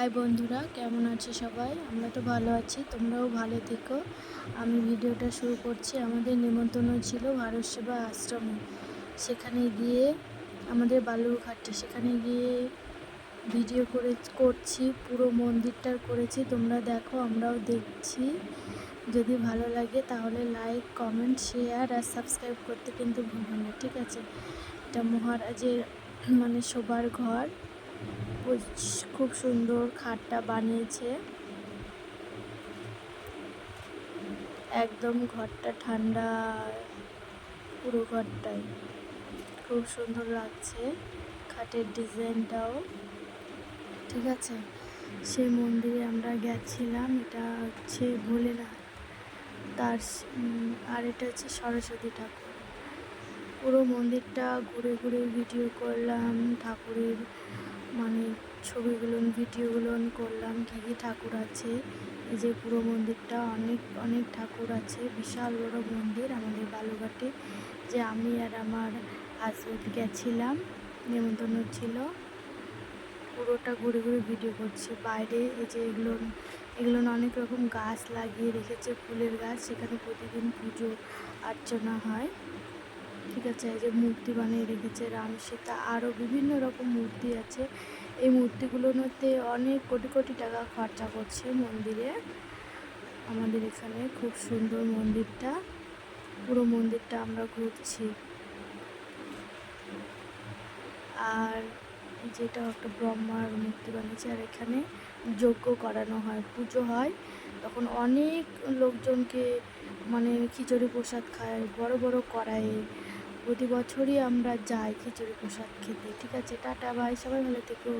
High বন্ধুরা, কেমন আছো সবাই? আমরা তো ভালো আছি, তোমরাও ভালো থেকো। আমি ভিডিওটা শুরু করছি আমাদের নিমন্ত্রণ ছিল ভারত সেবা আশ্রমে। সেখানে গিয়ে আমাদের বালুরঘাটে সেখানে গিয়ে ভিডিও করে, করছি, পুরো মন্দিরটার করেছি। তোমরা দেখো, আমরাও দেখছি। যদি ভালো লাগে তাহলে লাইক কমেন্ট শেয়ার আর সাবস্ক্রাইব করতে কিন্তু ভুলবে না, ঠিক আছে? এটা মহারাজের মানে শোবার ঘর। খুব সুন্দর খাটটা বানিয়েছে। একদম ঘরটা ঠান্ডা, পুরো ঘরটাই। খুব সুন্দর লাগছে খাটের ডিজাইনটাও। ঠিক আছে, সেই মন্দিরে আমরা গেছিলাম, এটা হচ্ছে ভোলেনাথ। তার আর এটা হচ্ছে সরস্বতী ঠাকুর। পুরো মন্দিরটা ঘুরে ঘুরে ভিডিও করলাম, ঠাকুরের মানে ছবিগুলো, ভিডিওগুলো করলাম, কী কী ঠাকুর আছে? এই যে পুরো মন্দিরটা, অনেক অনেক ঠাকুর আছে, বিশাল বড় মন্দির আমাদের বালুঘাটে যে আমি আর আমার হাজবেন্ড গেছিলাম, নেমন্তন্ন ছিল। পুরোটা ঘুরে ঘুরে ভিডিও করছি, বাইরে এই যে এগুলো এগুলো অনেক রকম গাছ লাগিয়ে রেখেছে, ফুলের গাছ, সেখানে প্রতিদিন পুজো, অর্চনা হয়। ঠিক আছে, এই যে মূর্তি বানিয়ে রেখেছে রাম সীতা আরও বিভিন্ন রকম মূর্তি আছে। এই মূর্তিগুলোর মধ্যে অনেক কোটি কোটি টাকা খরচা করছে মন্দিরে। আমাদের এখানে খুব সুন্দর মন্দিরটা, পুরো মন্দিরটা আমরা ঘুরছি। আর যেটা একটা ব্রহ্মার মূর্তি বানিয়েছে, আর এখানে যজ্ঞ করানো হয়, পুজো হয়। তখন অনেক লোকজনকে মানে খিচুড়ি প্রসাদ খায়, বড় বড় কড়াইয়ে। প্রতি বছরই আমরা যাই খিচুড়ি প্রসাদ খেতে। ঠিক আছে টাটা ভাই সবাই ভালো থেকো।